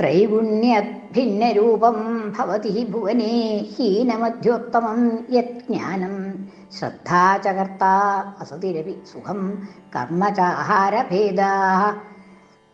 ത്രൈഗുണ്യഭിന്നരൂപം ഭവതി ഭുവനേ ഹീനമധ്യോത്തമം യജ്ഞാനം ശ്രദ്ധാ ച കർത്താ വസതിരവി സുഖം കർമ്മ ചാഹാരഭേദാ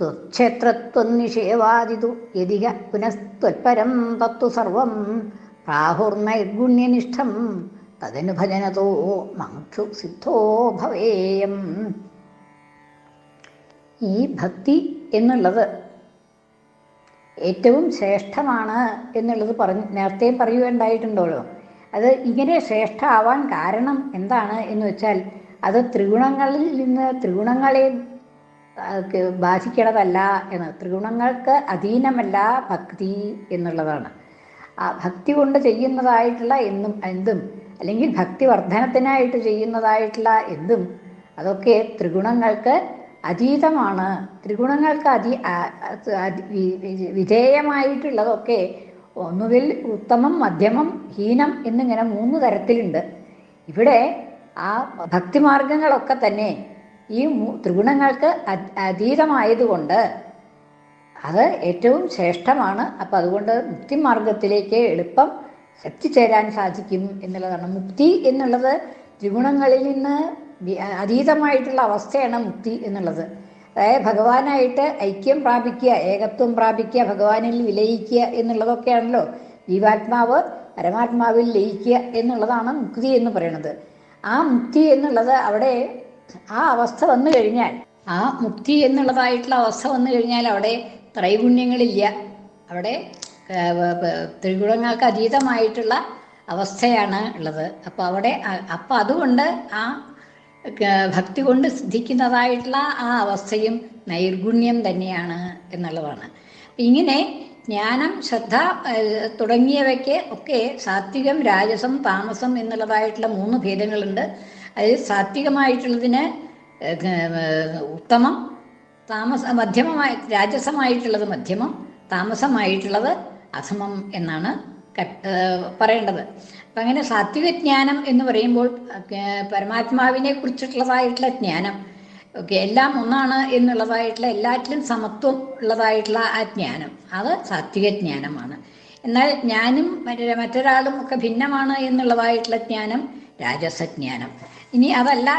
ത്വക്ഷേത്രത്വനിഷേവാദിതു യതിക പുനസ്ത്വൽപരം തത്തു സർവം. പ്രാഹുർനൈർഗുണ്യനിഷ്ഠം തദനുഭജനതോ മങ്ക്ഷു സിദ്ധോ ഭവേയം. ഈ ഭക്തി എന്നുള്ളത് ഏറ്റവും ശ്രേഷ്ഠമാണ് എന്നുള്ളത് പറഞ്ഞ് നേരത്തെ പറയുകയുണ്ടായിട്ടുണ്ടല്ലോ. അത് ഇങ്ങനെ ശ്രേഷ്ഠ ആവാൻ കാരണം എന്താണ് എന്ന് വെച്ചാൽ അത് ത്രിഗുണങ്ങളിൽ നിന്ന് ത്രിഗുണങ്ങളെ ബാധിക്കണതല്ല എന്ന്. ത്രിഗുണങ്ങൾക്ക് അധീനമല്ല ഭക്തി എന്നുള്ളതാണ്. ആ ഭക്തി കൊണ്ട് ചെയ്യുന്നതായിട്ടുള്ള എന്നും എന്തും അല്ലെങ്കിൽ ഭക്തി വർധനത്തിനായിട്ട് ചെയ്യുന്നതായിട്ടുള്ള എന്തും അതൊക്കെ ത്രിഗുണങ്ങൾക്ക് അതീതമാണ്. ത്രിഗുണങ്ങൾക്ക് അതി വിധേയമായിട്ടുള്ളതൊക്കെ ഒന്നുകിൽ ഉത്തമം മധ്യമം ഹീനം എന്നിങ്ങനെ മൂന്ന് തരത്തിലുണ്ട്. ഇവിടെ ആ ഭക്തിമാർഗങ്ങളൊക്കെ തന്നെ ഈ ത്രിഗുണങ്ങൾക്ക് അതീതമായതുകൊണ്ട് അത് ഏറ്റവും ശ്രേഷ്ഠമാണ്. അപ്പം അതുകൊണ്ട് മുക്തിമാർഗത്തിലേക്ക് എളുപ്പം എത്തിച്ചേരാൻ സാധിക്കും എന്നുള്ളതാണ്. മുക്തി എന്നുള്ളത് ത്രിഗുണങ്ങളിൽ നിന്ന് അതീതമായിട്ടുള്ള അവസ്ഥയാണ് മുക്തി എന്നുള്ളത്. അതായത് ഭഗവാനായിട്ട് ഐക്യം പ്രാപിക്കുക ഏകത്വം പ്രാപിക്കുക ഭഗവാനിൽ വിലയിക്കുക എന്നുള്ളതൊക്കെയാണല്ലോ ജീവാത്മാവ് പരമാത്മാവിൽ ലയിക്കുക എന്നുള്ളതാണ് മുക്തി എന്ന് പറയുന്നത്. ആ മുക്തി എന്നുള്ളത് അവിടെ ആ അവസ്ഥ വന്നു കഴിഞ്ഞാൽ ആ മുക്തി എന്നുള്ളതായിട്ടുള്ള അവസ്ഥ വന്നു കഴിഞ്ഞാൽ അവിടെ ത്രൈഗുണ്യങ്ങളില്ല അവിടെ ത്രിഗുണങ്ങൾക്ക് അതീതമായിട്ടുള്ള അവസ്ഥയാണ് ഉള്ളത്. അപ്പോൾ അവിടെ അപ്പം അതുകൊണ്ട് ആ ഭക്തി കൊണ്ട് സിദ്ധിക്കുന്നതായിട്ടുള്ള ആ അവസ്ഥയും നൈർഗുണ്യം തന്നെയാണ് എന്നുള്ളതാണ്. ഇങ്ങനെ ജ്ഞാനം ശ്രദ്ധ തുടങ്ങിയവയ്ക്ക് ഒക്കെ സാത്വികം രാജസം താമസം എന്നുള്ളതായിട്ടുള്ള മൂന്ന് ഭേദങ്ങളുണ്ട്. അതിൽ സാത്വികമായിട്ടുള്ളതിന് ഉത്തമം താമസ മധ്യമമായി രാജസമായിട്ടുള്ളത് മധ്യമം താമസമായിട്ടുള്ളത് അധമം എന്നാണ് പറയേണ്ടത്. അപ്പം അങ്ങനെ സാത്വിക എന്ന് പറയുമ്പോൾ പരമാത്മാവിനെ കുറിച്ചിട്ടുള്ളതായിട്ടുള്ള ജ്ഞാനം ഓക്കെ എല്ലാം ഒന്നാണ് എന്നുള്ളതായിട്ടുള്ള എല്ലാറ്റിലും സമത്വം ഉള്ളതായിട്ടുള്ള ആ ജ്ഞാനം അത് സാത്വിക ജ്ഞാനമാണ്. എന്നാൽ ഞാനും മറ്റൊരാളും ഒക്കെ ഭിന്നമാണ് എന്നുള്ളതായിട്ടുള്ള ജ്ഞാനം രാജസജ്ഞാനം. ഇനി അതല്ല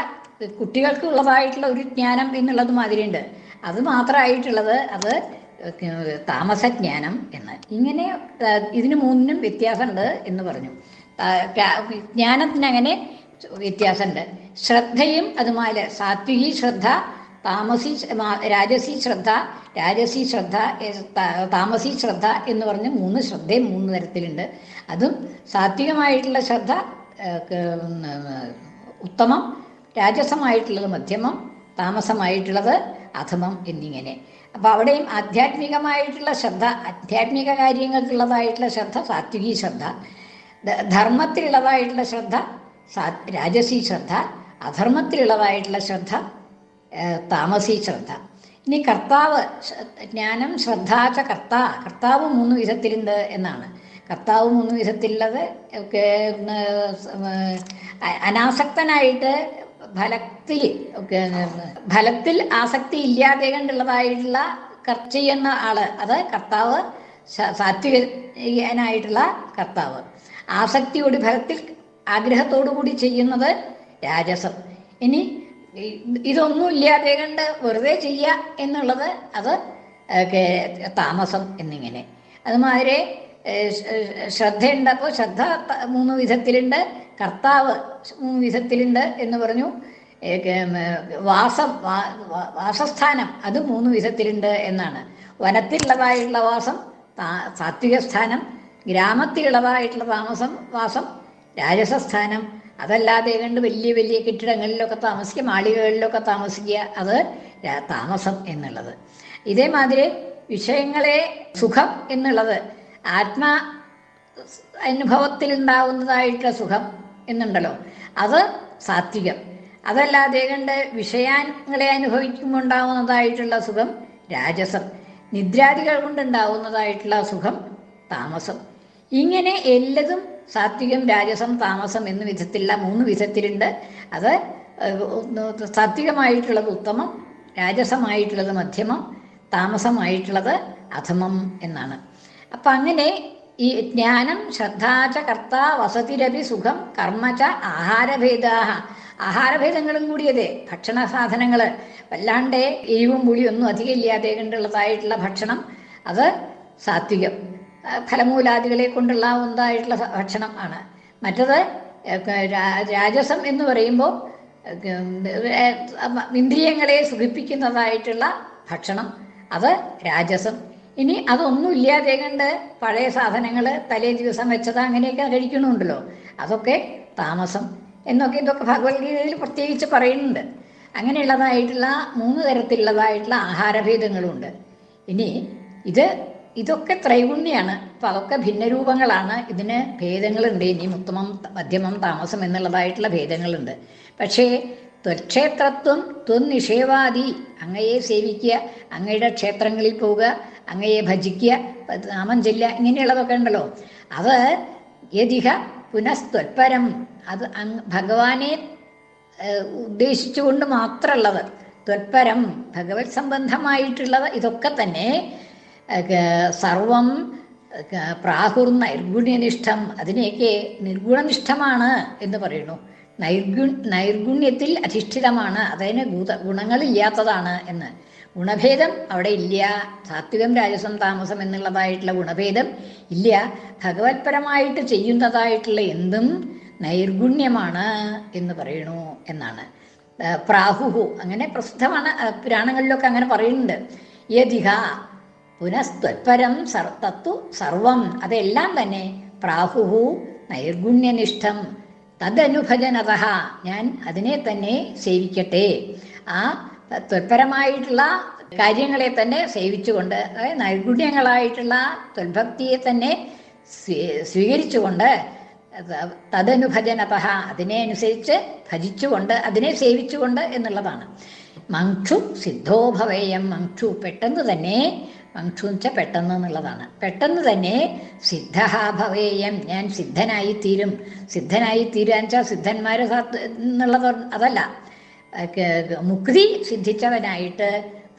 കുട്ടികൾക്കുള്ളതായിട്ടുള്ള ഒരു ജ്ഞാനം എന്നുള്ളത് മാതിരിയുണ്ട്. അത് മാത്രമായിട്ടുള്ളത് അത് താമസജ്ഞാനം എന്ന്. ഇങ്ങനെ ഇതിന് മൂന്നിനും വ്യത്യാസമുണ്ട് എന്ന് പറഞ്ഞു. ജ്ഞാനത്തിനങ്ങനെ വ്യത്യാസമുണ്ട്. ശ്രദ്ധയും അതുമായി സാത്വികി ശ്രദ്ധ താമസി രാജസി ശ്രദ്ധ രാജസി ശ്രദ്ധ താമസി ശ്രദ്ധ എന്ന് പറഞ്ഞ് മൂന്ന് ശ്രദ്ധയും മൂന്ന് തരത്തിലുണ്ട്. അതും സാത്വികമായിട്ടുള്ള ശ്രദ്ധ ഉത്തമം രാജസമായിട്ടുള്ളത് മധ്യമം താമസമായിട്ടുള്ളത് അധമം എന്നിങ്ങനെ. അപ്പോൾ അവിടെയും ആധ്യാത്മികമായിട്ടുള്ള ശ്രദ്ധ ആധ്യാത്മിക കാര്യങ്ങൾക്കുള്ളതായിട്ടുള്ള ശ്രദ്ധ സാത്വികി ശ്രദ്ധ. ധർമ്മത്തിലുള്ളതായിട്ടുള്ള ശ്രദ്ധ സാ രാജസി ശ്രദ്ധ. അധർമ്മത്തിലുള്ളതായിട്ടുള്ള ശ്രദ്ധ താമസി ശ്രദ്ധ. ഇനി കർത്താവ് ജ്ഞാനം ശ്രദ്ധാച്ച കർത്ത. കർത്താവ് മൂന്ന് വിധത്തിലുണ്ട് എന്നാണ്. കർത്താവ് മൂന്ന് വിധത്തിലുള്ളത് അനാസക്തനായിട്ട് ഫലത്തിൽ ഫലത്തിൽ ആസക്തി ഇല്ലാതെ കണ്ടുള്ളതായിട്ടുള്ള കർച്ച ചെയ്യുന്ന ആൾ അത് കർത്താവ് സാത്വികനായിട്ടുള്ള കർത്താവ്. ആസക്തിയോട് ഫലത്തിൽ ആഗ്രഹത്തോടു കൂടി ചെയ്യുന്നത് രാജസം. ഇനി ഇതൊന്നും ഇല്ലാതെ കണ്ട് വെറുതെ ചെയ്യുക എന്നുള്ളത് അത് താമസം എന്നിങ്ങനെ. അതുമാതിരി ശ്രദ്ധയുണ്ട്. അപ്പോൾ ശ്രദ്ധ മൂന്ന് വിധത്തിലുണ്ട്. കർത്താവ് വിധത്തിലുണ്ട് എന്ന് പറഞ്ഞു. വാസം വാസസ്ഥാനം അത് മൂന്ന് വിധത്തിലുണ്ട് എന്നാണ്. വനത്തിലുള്ളതായിട്ടുള്ള വാസം സാത്വിക സ്ഥാനം ഗ്രാമത്തിലുള്ളതായിട്ടുള്ള താമസം വാസം രാജസസ്ഥാനം. അതല്ലാതെ കണ്ട് വലിയ വലിയ കെട്ടിടങ്ങളിലൊക്കെ താമസിക്കുക മാളികകളിലൊക്കെ താമസിക്കുക അത് താമസം എന്നുള്ളത്. ഇതേമാതിരി വിഷയങ്ങളെ സുഖം എന്നുള്ളത് ആത്മാ അനുഭവത്തിൽ ഉണ്ടാവുന്നതായിട്ടുള്ള സുഖം എന്നുണ്ടല്ലോ. അത് സാത്വികം. അതല്ലാതെ കണ്ട് വിഷയങ്ങളെ അനുഭവിക്കുമ്പോൾ ഉണ്ടാവുന്നതായിട്ടുള്ള സുഖം രാജസം. നിദ്രാദികൾ കൊണ്ടുണ്ടാവുന്നതായിട്ടുള്ള സുഖം താമസം. ഇങ്ങനെ എല്ലതും സാത്വികം രാജസം താമസം എന്ന വിധത്തിലുള്ള മൂന്ന് വിധത്തിലുണ്ട്. അത് സാത്വികമായിട്ടുള്ളത് ഉത്തമം രാജസമായിട്ടുള്ളത് മധ്യമം താമസമായിട്ടുള്ളത് അധമം എന്നാണ്. അപ്പം അങ്ങനെ ഈ ജ്ഞാനം ശ്രദ്ധാച കർത്ത വസതിരപി സുഖം കർമ്മച ആഹാരഭേദാഹ. ആഹാരഭേദങ്ങളും കൂടിയതേ ഭക്ഷണ സാധനങ്ങൾ വല്ലാണ്ട് എരിവും പുളിയും ഒന്നും അധികം ഇല്ലാതെ കണ്ടുള്ളതായിട്ടുള്ള ഭക്ഷണം അത് സാത്വികം. ഫലമൂലാദികളെ കൊണ്ടുള്ള ഒന്നായിട്ടുള്ള ഭക്ഷണം ആണ്. മറ്റത് രാജസം എന്ന് പറയുമ്പോൾ ഇന്ദ്രിയങ്ങളെ സുഖിപ്പിക്കുന്നതായിട്ടുള്ള ഭക്ഷണം അത് രാജസം. ഇനി അതൊന്നും ഇല്ലാതെ കണ്ട് പഴയ സാധനങ്ങൾ തലേ ദിവസം വെച്ചത് അങ്ങനെയൊക്കെ കഴിക്കണമുണ്ടല്ലോ അതൊക്കെ താമസം എന്നൊക്കെ ഇതൊക്കെ ഭഗവത്ഗീതയിൽ പ്രത്യേകിച്ച് പറയുന്നുണ്ട്. അങ്ങനെയുള്ളതായിട്ടുള്ള മൂന്ന് തരത്തിലുള്ളതായിട്ടുള്ള ആഹാരഭേദങ്ങളുണ്ട്. ഇനി ഇത് ഇതൊക്കെ ത്രൈഗുണ്യാണ്. അപ്പം അതൊക്കെ ഭിന്നരൂപങ്ങളാണ്. ഇതിന് ഭേദങ്ങളുണ്ട്. ഇനി ഉത്തമം മധ്യമം താമസം എന്നുള്ളതായിട്ടുള്ള ഭേദങ്ങളുണ്ട്. പക്ഷേ ത്വക്ഷേത്രത്വം ത്വനിഷേവാദി അങ്ങയെ സേവിക്കുക അങ്ങയുടെ ക്ഷേത്രങ്ങളിൽ പോവുക അങ്ങയെ ഭജിക്കുക നാമം ചെല്ലുക ഇങ്ങനെയുള്ളതൊക്കെ ഉണ്ടല്ലോ. അത് യതിഹ പുനസ്ത്വൽപരം അത് ഭഗവാനെ ഉദ്ദേശിച്ചുകൊണ്ട് മാത്രമുള്ളത്. ത്വൽപരം ഭഗവത് സംബന്ധമായിട്ടുള്ളത് ഇതൊക്കെ തന്നെ സർവം പ്രാഹുർ നൈർഗുണ്യനിഷ്ഠം. അതിനെയൊക്കെ നിർഗുണനിഷ്ഠമാണ് എന്ന് പറയുന്നു. നൈർഗു നൈർഗുണ്യത്തിൽ അധിഷ്ഠിതമാണ്. അതിന് ഗുണ ഗുണങ്ങളില്ലാത്തതാണ് എന്ന്. ഗുണഭേദം അവിടെ ഇല്ല. സാത്വികം രാജസം താമസം എന്നുള്ളതായിട്ടുള്ള ഗുണഭേദം ഇല്ല. ഭഗവത്പരമായിട്ട് ചെയ്യുന്നതായിട്ടുള്ള എന്തും നൈർഗുണ്യമാണ് എന്ന് പറയണു എന്നാണ്. പ്രാഹുഹു അങ്ങനെ പ്രസിദ്ധമാണ് പുരാണങ്ങളിലൊക്കെ അങ്ങനെ പറയുന്നുണ്ട്. യതിഹ പുനസ്ത്വത്പരം സർ തത്തു സർവം. അതെല്ലാം തന്നെ പ്രാഹുഹു നൈർഗുണ്യനിഷ്ഠം തദനുഭജനത ഞാൻ അതിനെ തന്നെ സേവിക്കട്ടെ. ആ ത്വൽപരമായിട്ടുള്ള കാര്യങ്ങളെ തന്നെ സേവിച്ചുകൊണ്ട് അതായത് നൈർഗുണ്യങ്ങളായിട്ടുള്ള തൊൽഭക്തിയെ തന്നെ സ്വീകരിച്ചുകൊണ്ട് തദനുഭജനത അതിനെ അനുസരിച്ച് ഭജിച്ചുകൊണ്ട് അതിനെ സേവിച്ചുകൊണ്ട് എന്നുള്ളതാണ്. മങ്ക്ഷു സിദ്ധോഭവേയം മങ്ക്ഷു പെട്ടെന്ന് തന്നെ മങ്ക്ഷു എന്ന് വെച്ചാൽ പെട്ടെന്ന് എന്നുള്ളതാണ്. പെട്ടെന്ന് തന്നെ സിദ്ധ ഭവേയം ഞാൻ സിദ്ധനായി തീരും സിദ്ധനായി തീരാൻ വെച്ചാൽ സിദ്ധന്മാരെ എന്നുള്ളത് അതല്ല. മുക്തി സിദ്ധിച്ചവനായിട്ട്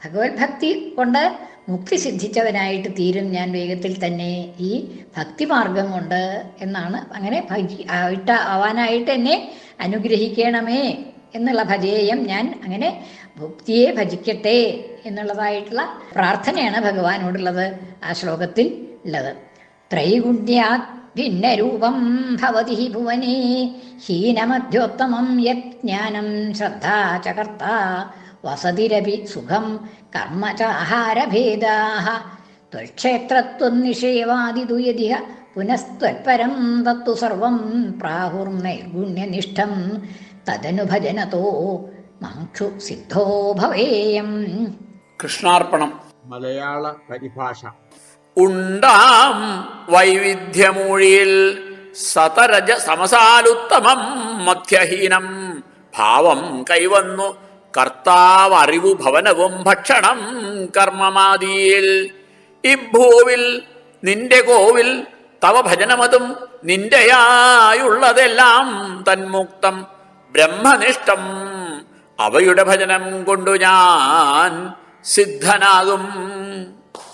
ഭഗവത് ഭക്തി കൊണ്ട് മുക്തി സിദ്ധിച്ചവനായിട്ട് തീരും ഞാൻ വേഗത്തിൽ തന്നെ ഈ ഭക്തിമാർഗം കൊണ്ട് എന്നാണ് അങ്ങനെ ആയിട്ട് ആവാനായിട്ട് എന്നെ അനുഗ്രഹിക്കണമേ എന്നുള്ള ഭജേയം ഞാൻ അങ്ങനെ ഭക്തിയെ ഭജിക്കട്ടെ എന്നുള്ളതായിട്ടുള്ള പ്രാർത്ഥനയാണ് ഭഗവാനോടുള്ളത് ആ ശ്ലോകത്തിൽ ഉള്ളത് ത്രൈഗുണ്യാത് ഭിന്നരൂപം ഭവതി ഹി ഭുവനേ. ഹീനമധ്യോത്തമം യത് ജ്ഞാനം ശ്രദ്ധാ ച കർത്ത. വസതിരപി സുഖം കർമ്മ ച ആഹാരഭേദാ ത്വക്ഷേത്രത്വനിഷേവാദിതു യതിഹ പുനസ്ത്വൽപരം തത്തു സർവം പ്രാഹുർനൈർഗുണ്യനിഷ്ഠം. തദനുഭജനതോ മങ്ക്ഷു സിദ്ധോ ഭവേയം. കൃഷ്ണാർപ്പണം. മലയാള പരിഭാഷ. ഉണ്ടാം വൈവിധ്യമൂഴിയിൽ സതരജ സമസാലുത്തമം മധ്യഹീനം. ഭാവം കൈവന്നു കർത്താവ് അറിവു ഭവനവും ഭക്ഷണം കർമ്മമാതിയിൽ ഇഭൂവിൽ നിന്റെ കോവിൽ തവ ഭജനമതും നിന്റെയായുള്ളതെല്ലാം തന്മുക്തം. ബ്രഹ്മനിഷ്ഠം അവയുടെ ഭജനം കൊണ്ടു ഞാൻ സിദ്ധനാകും.